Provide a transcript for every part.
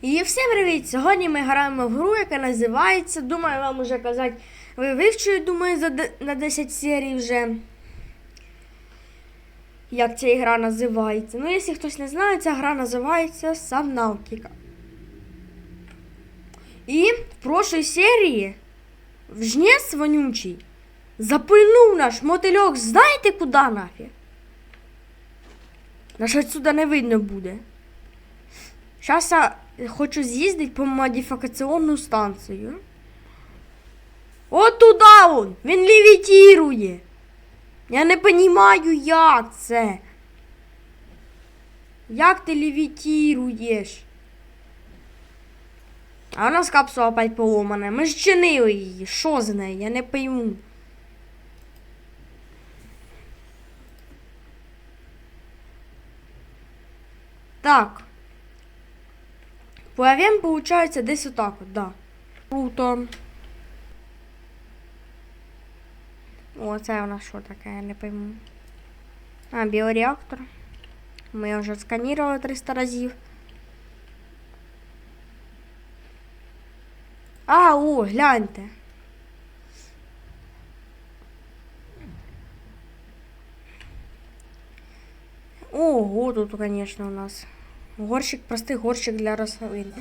І всім привіт! Сьогодні ми граємо в гру, яка називається, думаю, вам уже казати, ви вивчили, думаю, за на 10 серій вже. Як ця гра називається. Ну, якщо хтось не знає, ця гра називається Subnautica. І в прошлій серії в жнець вонючий запильнув наш мотильок, знаєте куди нафіг? Наш отсюда не видно буде. Зараз я хочу з'їздити по модифікаційну станцію. От туди он! Він левітірує. Я не розумію, як це. Як ти левітіруєш? А у нас капсула опять поломана. Ми ж чинили її. Що з нею? Я не пойму. Так. Плавем, получается, десь отак от, да. Круто. О, це у нас що таке, не пойму. А, біореактор. Ми його вже сканували 300 разів. А, о, гляньте. Ого, тут, конечно, у нас горщик, простий горщик для рослин.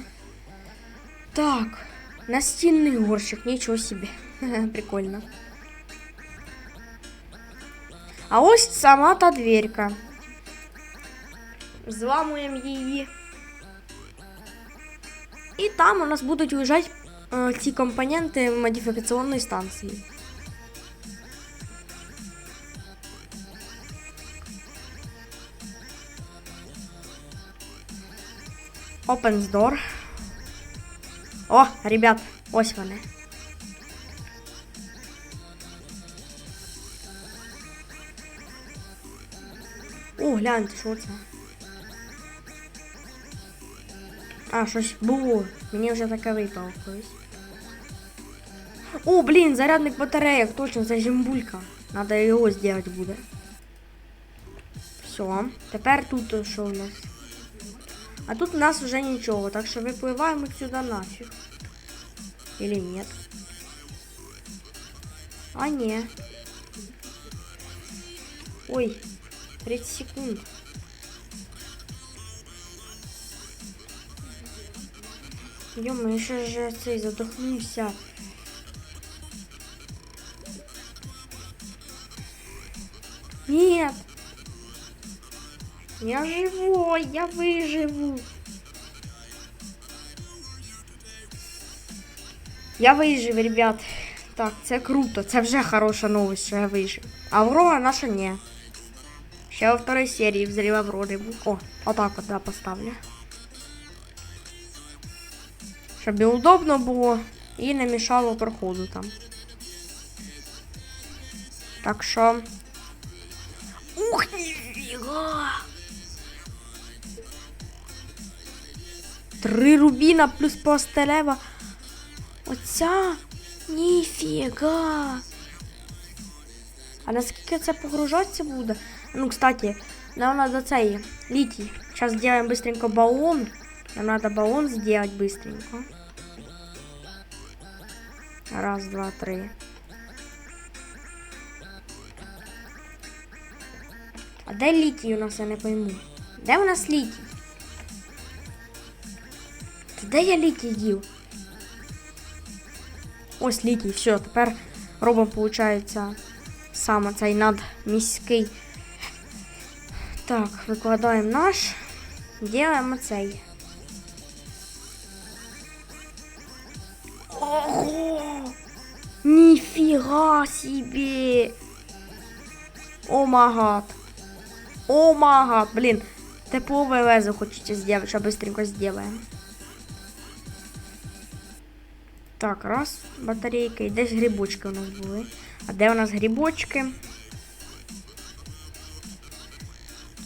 Так, настільний горщик, нічого собі. Прикольно. А ось сама та дверка. Зламуємо її. І там у нас будуть лежати е, ці компоненти модифікаційної станції. Open door. О, ребят, ось вони. О, гляньте, що це? А, щось було. Мені вже таке випало. О, блін, зарядник батарейок, точно, це жимбулька. Надо його зробити буде. Все, тепер тут що у нас? А тут у нас уже нічого, так що випливаємо сюди нафіг. Или нет? А не. Ой, 30 секунд. Ё-моё, я ще же цей задохнувся. Нет. Я живой, я выживу. Я вижив, ребят. Так, це круто. Це вже хороша новость, що я вижив. Аврора наша не. Ще во второй серії взрыв Аврори. О, отак от да, поставлю. Щоб і удобно було і не мішало проходу там. Так що. Ух, ніфіга! Три рубіна плюс постелева. Оця ніфіга. А наскільки це погружатися буде? Ну, кстати, нам надо цей літій. Сейчас сделаем быстренько баллон. Нам надо баллон сделать быстренько. Раз, два, три. А де літій у нас, я не пойму. Де у нас літій? Де я літій дів? Ось літій, все, тепер робимо, виходить, саме цей надміський. Так, викладаємо наш. Делаємо цей. Ого! Ніфіга собі! О магад! О магад! Блін, теплове лезо хочете сделать, що быстренько сделаем. Так, раз, батарейка. І десь грибочки у нас були. А де у нас грибочки?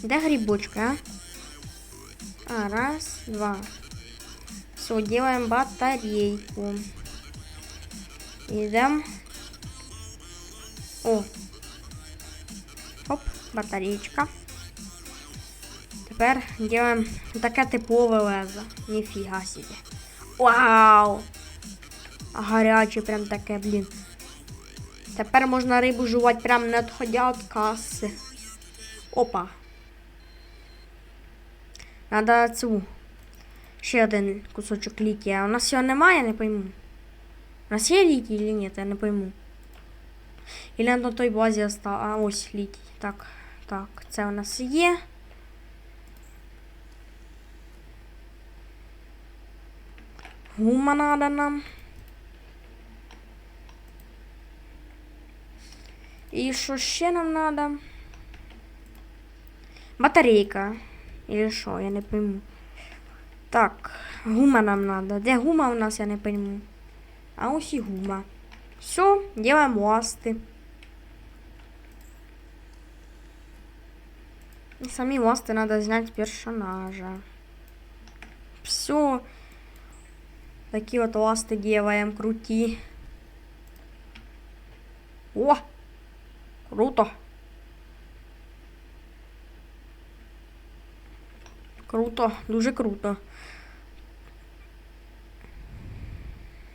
Де грибочки, а? А, раз, два. Все, делаем батарейку. Идем. О. Оп, батареечка. тепер робимо таке типове лезо. Ніфіга собі. Вау! А гаряче прям таке, блін. Тепер можна рибу жувати прям не відходя від каси. Опа. Надо цю. Ще один кусочок літія. У нас його немає, я не пойму. У нас є літій чи ні, я не пойму. Или на той базі оста... А ось літій. Так, так, це у нас є. Гума надо нам. І що ще нам надо? Батарейка. Или що, я не пойму. Так, гума нам надо. Де гума у нас, я не пойму. А ось і гума. Все, делаем ласты. И сами ласты надо снять с персонажа. Все. Такие вот ласты делаем, крути. О! Круто. Круто, дуже круто.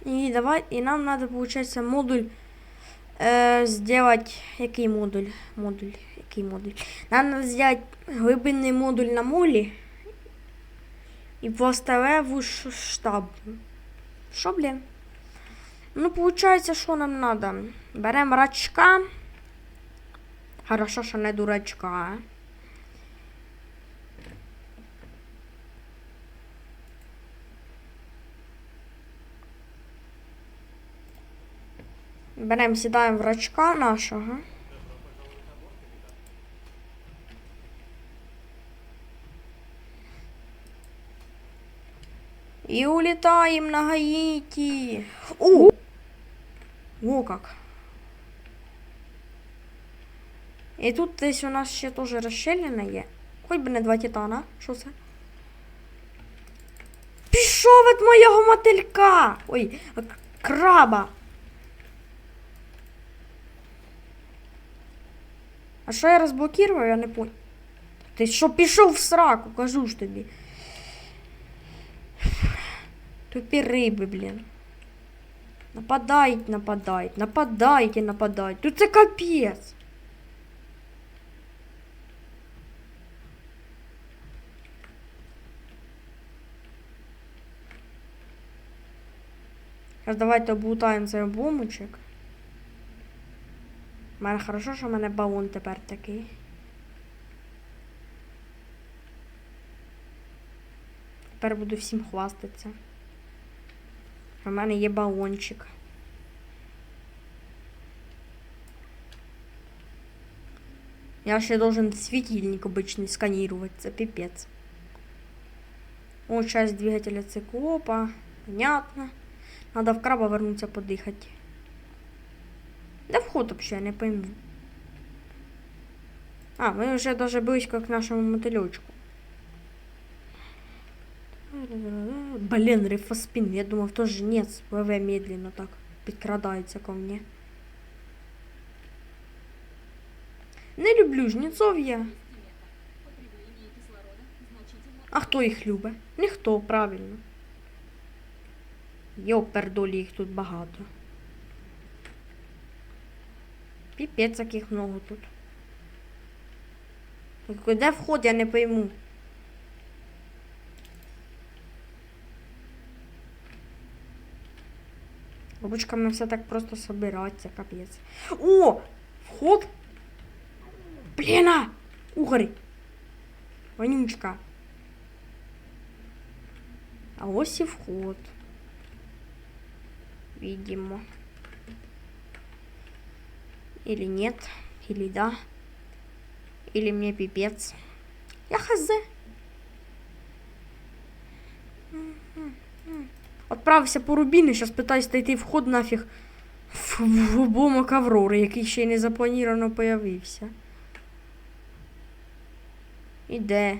И давай, и нам надо, получается, модуль э, сделать. Який модуль? Модуль. Який модуль? Нам надо сделать глибинний модуль на молі і пласталеву штаб. Що, блін? Ну, получается, що нам надо? Беремо рачка. Хорошо, що не дурачка. Беремо, сідаємо в рачка нашого. И улетаем на Гаити. О! О как. І тут десь у нас ще теж розщелина є. Хоч би не два титана. Що це? Пішов від моєго мотилька! Ой, краба. А що я розблокував, я не понял. Ти що пішов в сраку, кажу ж тобі. Тупі риби, блін. Нападають, нападають, нападають і нападають. Тут це капець. Зараз давайте облутаємо цей обломочок. У мене хорошо, що в мене балон тепер такий. Тепер буду всім хвастатися. У мене є балончик. Я ще должен светильник обычный сканировать. Це пипец. О, часть двигателя циклопа. Понятно. Надо в краба вернуться подыхать. Да вход вообще, я не пойму. А, мы уже даже близко к нашему мотылечку. Блин, рифоспин. Я думав, тоже нет. ВВ медленно так підкрадається ко мне. Не люблю жнецов я. А хто їх любить? Ніхто, правильно. Йопердолі їх тут багато. Піпець яких много тут. Де вход, я не пойму. Ручками все так просто собираться, капець. О! Вход! Бліна! Угорі! Вонючка. А ось і вход. Видимо. Или нет, или да. Или мне пипец. Я хз. Отправився по рубіну, зараз питаюсь знайти вход нафіг в, обомок Аврори, який ще й не заплановано появився. І де?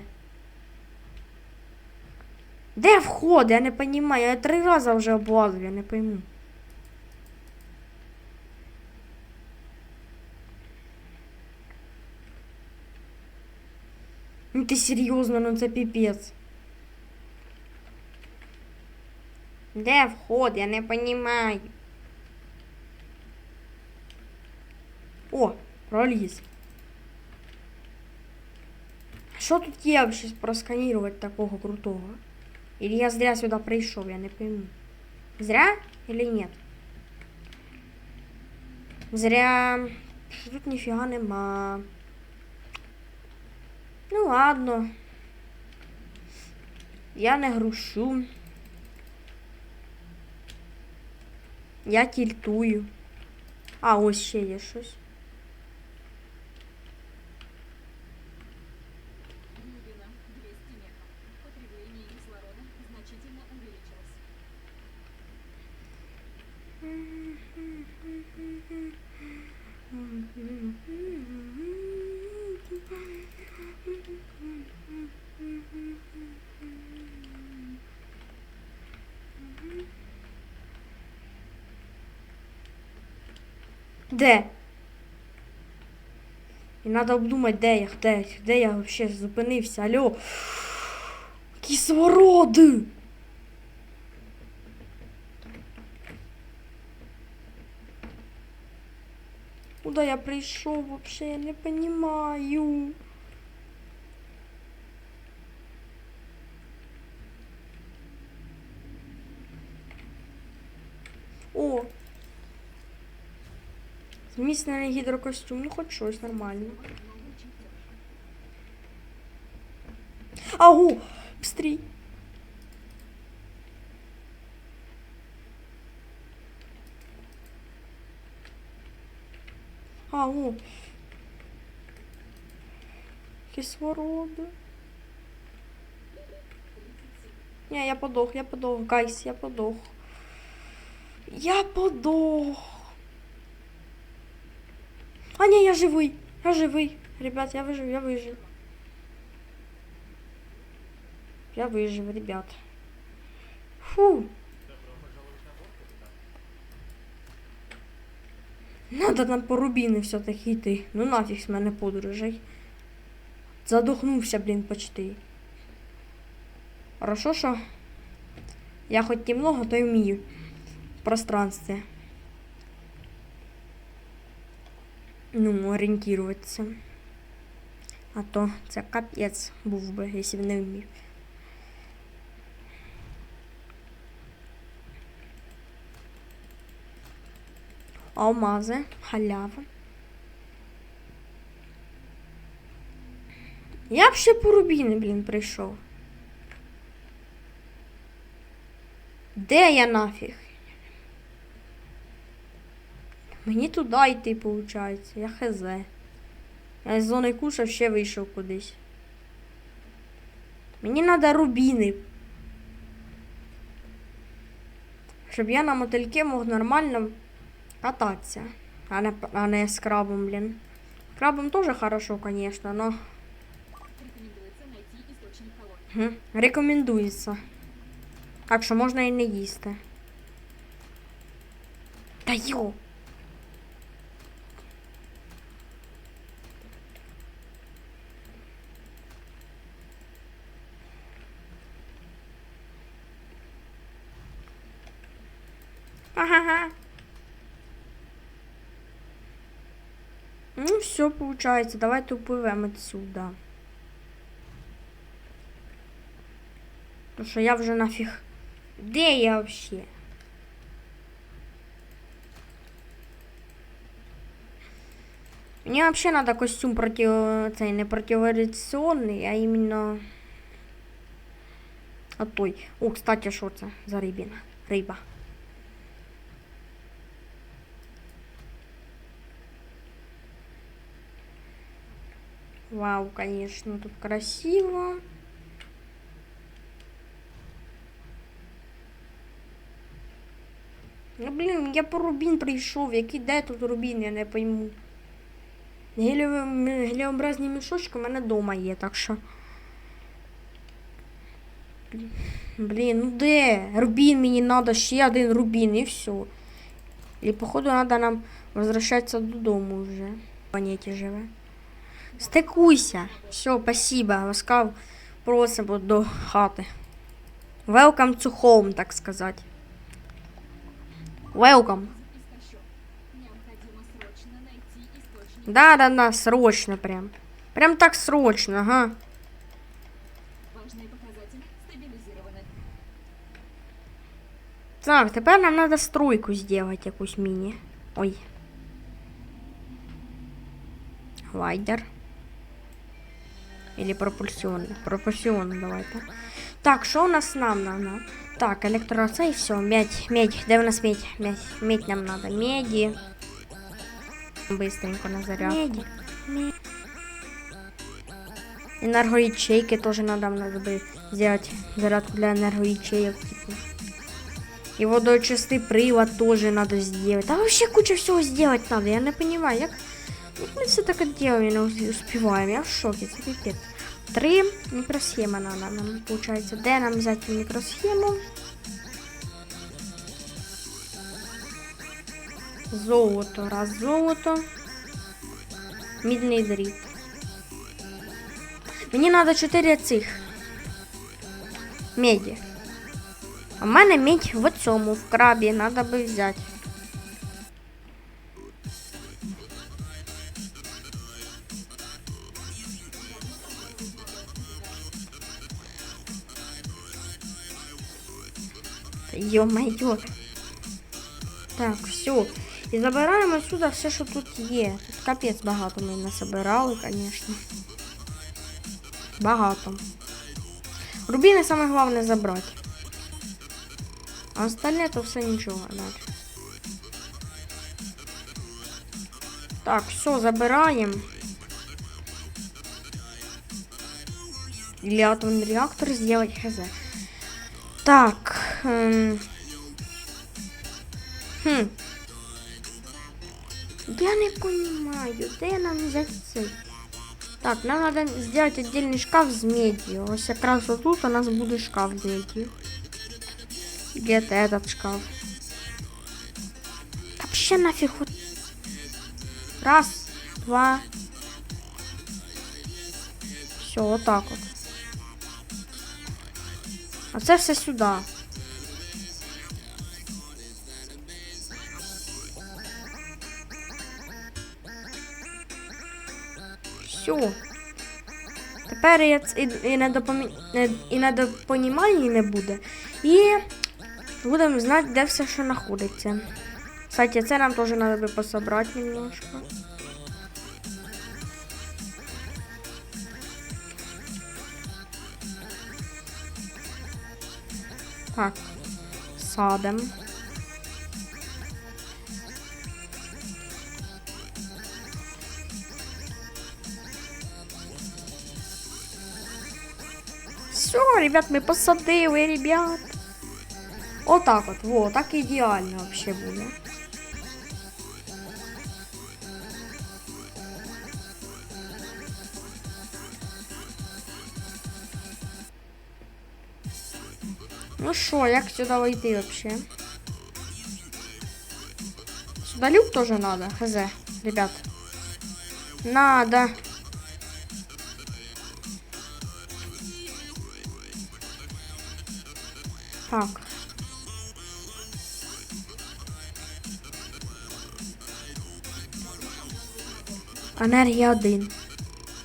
Де вход? Я не розумію. Я три рази вже облазив, я не пойму. Ти серйозно, ну це піпець. Де вход? Я не понимаю. О, проліз. Що тут є щось просканірувати такого крутого? Или я зря сюди прийшов, я не пойму. Зря или нет? Зря. Що тут ніфіга нема. Ну ладно. Я не грушу. Я тільтую. А, ось ще є щось. Де? І треба обдумати, де я, де, де я взагалі зупинився. Алло. Кислороди! Куда я прийшов вообще? Я не понимаю. О! Зміцнений гідрокостюм, ну хоч щось нормально. Ау! Быстрей! Ау! Кислорода. Не, я подох, я подох, гайс, я подох. Я подох А, не, я живий. Я живий. Ребят, я выжив, я выжив. Я выжив, ребят. Фу. Надо нам по рубіни все-таки йти. Ну нафіг з мене подорожей. Задохнувся, блін, почти. Хорошо, що я хоч немного, то й вмію в пространстві. Ну, орієнтуватися. А то це капець був би, якщо б не вмів. Алмази, халява. Я б ще по рубіни, блін, прийшов. Де я нафіг? Мені туди йти, виходить. Я хз. Я з зони куша ще вийшов кудись. Мені треба рубіни. Щоб я на мотильки мог нормально кататися. А не, а не з крабом, блін. Крабом теж хорошо, конечно, но калорий. Рекомендується. Так що можна і не їсти. Та йо! Ну, все получается. Давайте упливемо отсюда. Потому що я вже нафіг. Де я вообще? Мені вообще надо костюм против... не противорадіаційний, а іменно. А той. О, кстати, що це за рибина? Риба. Вау, конечно, тут красиво. Ну, блін, я по рубін прийшов. Який де тут рубін, я не пойму. Геліобразні мішочки в мене вдома є, так що. Блін, ну де? Рубін мені треба ще один рубін і все. І походу треба нам возвращатися додому вже. В планеті живе. Стикуйся. Все, спасибо. Ласкав просимо до хати. Welcome to home, так сказати. Welcome. Да, да, да, срочно прям. Прям так срочно, ага. Так, тепер нам треба стройку зробити якусь міні. Ой. Глайдер. Или пропульсионный. Пропульсионный давайте. Так, що у нас нам надо? Так, електроцей, все, медь, медь. Де в нас медь? Медь, медь нам надо. Меди. Быстренько на заряд. Меди. Медь. Энергоячейки тоже надо, надо бы сделать зарядку для энергоячеек. Типа. И водочистый привод тоже надо сделать. А вообще куча всего сделать надо. Я не понимаю, як, як ми все так делаем и не успеваем. Я в шоке. Три мікросхеми надо нам, получается. Де нам взяти мікросхему? Золото. Раз золото. Мідний дріт. Мені треба 4 цих. Меді. А в мене мідь в цьому, в крабі, треба би взяти. Йо-майо. Так, все. І забираємо сюди все, що тут є. Тут капець багато ми насобирали, звісно. Багато. Рубіни саме головне забрати. А остальне то все нічого далі. Так, все, забираємо. Или атомный реактор сделать хз. Так. эм, Хм. Я не понимаю, де нам взяти цей? Так, нам надо сделать отдельный шкаф з медью. Ось якраз тут у нас буде шкаф з медью. Где-то этот шкаф. Вообще нафиг вот. Раз, два. Все, вот так вот. А це все сюди. Все. Тепер я і, недопомі... не- і недопонімання не буде. І будемо знати, де все, що знаходиться. Кстати, це нам теж треба пособрати немножко. Так, садим. Ребят, ми посадили, ребят. Отак от, во, так ідеально вообще буде. Ну що, як сюди войти вообще? Сюда люк тоже надо, хз, ребят. Надо. Так. Енергія один.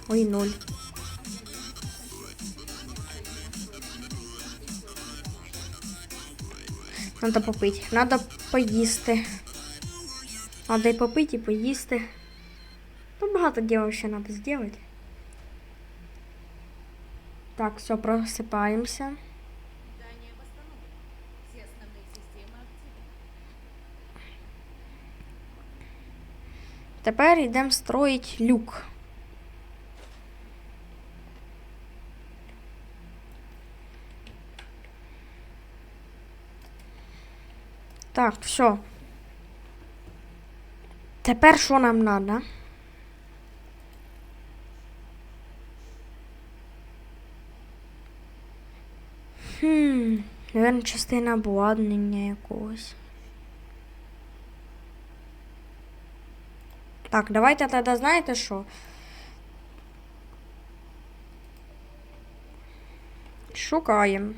Ой, ноль. Надо попити. Надо поїсти. Надо і попити, і поїсти. Ну, багато діла ще треба зробити. Так, все, просипаємося. Тепер йдемо строїть люк. Так, все. Тепер що нам треба? Хм, наверное, частина обладнання якогось. Так, давайте тогда знаете що? Шукаємо.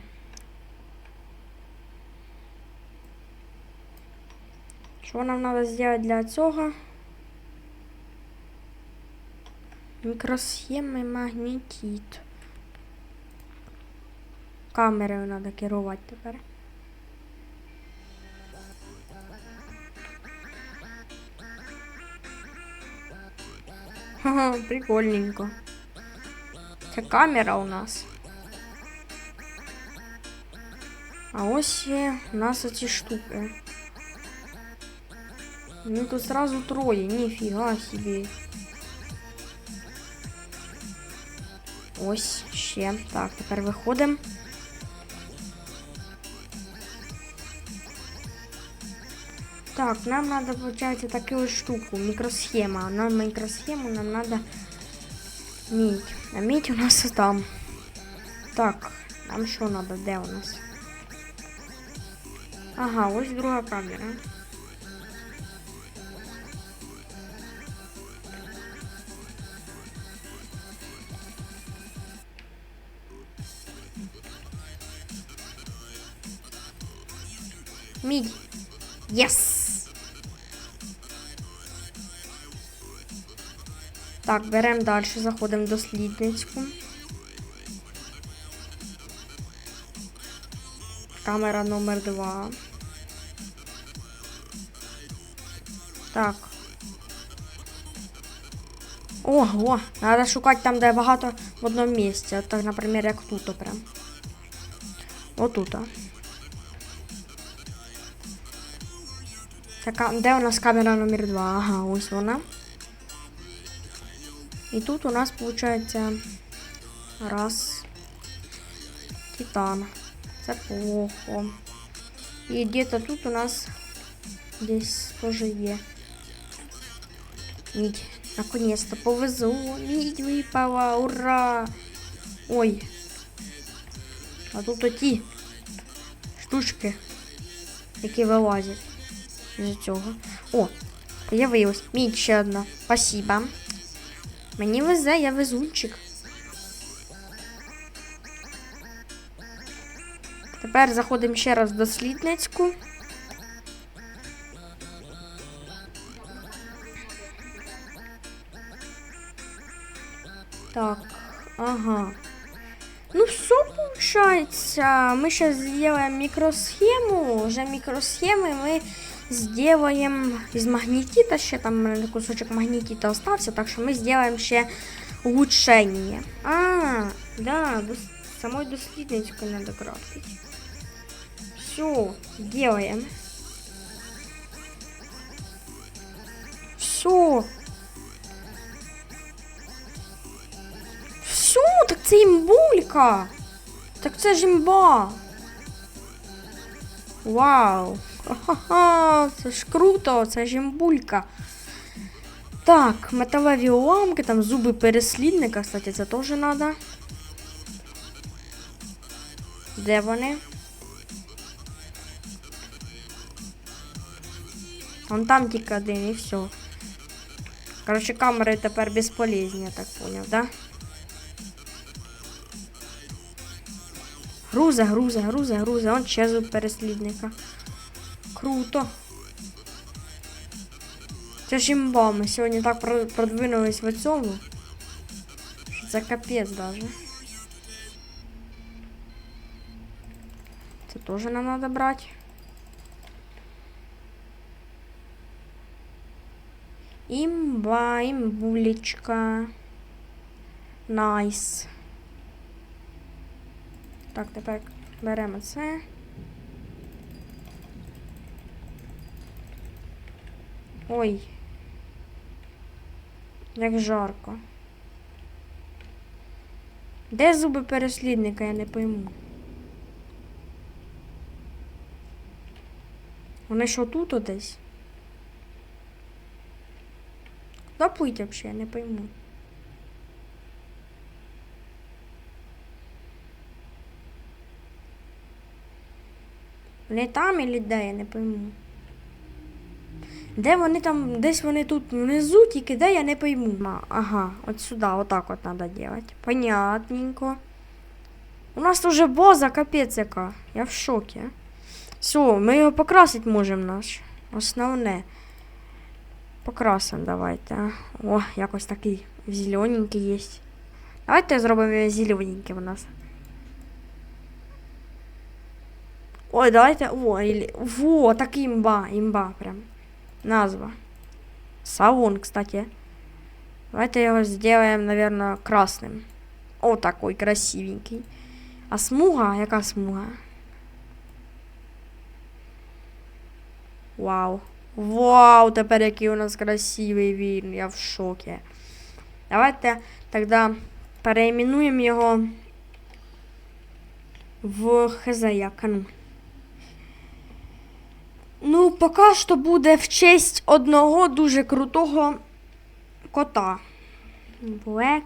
Що нам надо сделать для цього? Мікросхеми магнітіт. Камерою надо керувати тепер. Ха, прикольненько. Це камера у нас. А ось у нас оці штуки. Ну тут сразу троє, ніфіга собі. Ось ще. Так, тепер виходимо. Так, нам надо, получается, такую штуку, микросхема. На микросхему нам надо медь. А медь у нас там. Так, нам що надо, де у нас? Ага, ось друга камера. Мідь. Єс! Так, беремо далі, заходимо в дослідницьку. Камера номер два. Так. Ого, треба шукати там, де багато в одному місці. От так, наприклад, як тут прям. Отут. де у нас камера номер 2? Ага, ось вона. І тут у нас виходить раз. Титан. Це плохо. І где-то тут у нас десь теж є. Мідь. Наконец-то повезло. Мідь випала. Ура! Ой. А тут оті штучки, які вилазять з цього. О, появилась. Мідь ще одна. Спасибо. Мені везе, я везунчик. Тепер заходимо ще раз в дослідницьку. Так, ага. Ну все получается. Мы сейчас сделаем микросхему. Уже микросхемы мы сделаем из магнетита. Ще там э, кусочек магнетита остался. Так что мы сделаем ще улучшение. А, да, дос- самой дослідницькою надо крафтить. Все, делаем. Все. Все, так це імбулька. Так це ж імба. Вау. Ха-ха, це ж круто, це ж імбулька. Так, металеві уламки, там зуби переслідника, кстати, це теж треба. Де вони? Вон там тільки один і все. Короче, камери тепер безполезні, я так поняв, да? Грузе, грузе, грузе, грузе. Он ще переслідника. Круто. Це ж імба, ми сьогодні так продвинулись в цьому. Що це капець даже. Це теж нам треба брати. Імба, імбулечка. Найс. Так, тепер беремо це. Ой. Як жарко. Де зуби переслідника, я не пойму. Вони що тут десь? Куди плить вообще, я не пойму. Вони там і де, я не пойму. Де вони там, десь вони тут внизу, тільки де я не пойму. Ага, от сюди, отак от треба робити. Понятненько. У нас уже боза, капець яка. Я в шокі. Все, ми його покрасити можемо наш. Основне. Покрасимо давайте. О, якось такий зелененький є. Давайте зробимо зелененьким у нас. Ой, давайте. О, или... Во, так імба, імба прям. Назва. Савон, кстати. Давайте его сделаем, наверное, красным. О, такой красивенький. А смуга? Яка смуга? Вау. Вау, тепер який у нас красивий він. Я в шокі. Давайте тогда переименуємо його в хз як, а ну. Ну, поки що буде в честь одного дуже крутого кота. Black